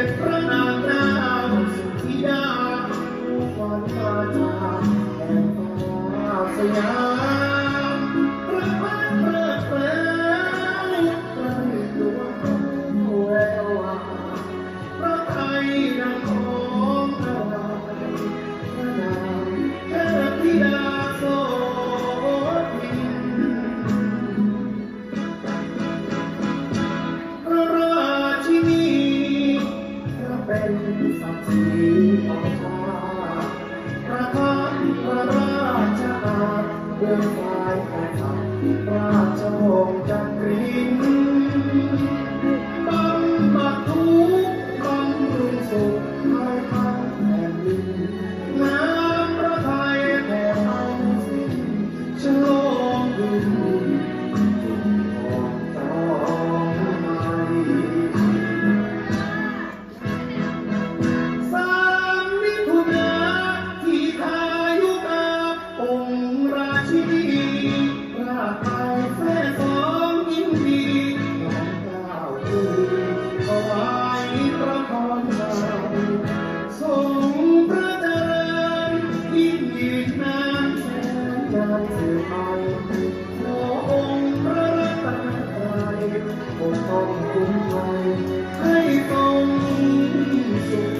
ด็จพระนางเจ้าสุธิดาฝันตาจแห่งฟ้าสยาม เบื้องฝ่ายแฟนคลับราชวงศ์จักริ ปกป้องคุ้มครให้ตรงสุข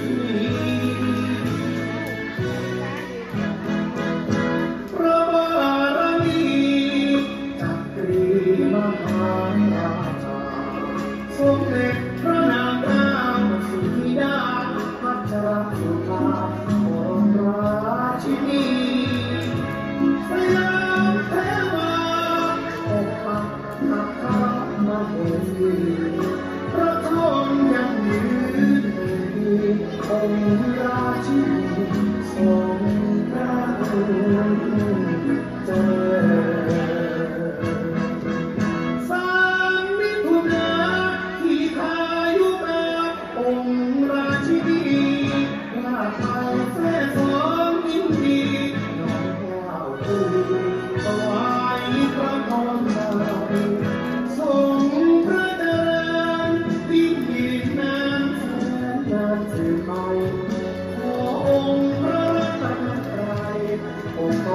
พระบารมีจักรีมหาราชาสมเด็จพระนางเจ้สุริยาพัชรสุ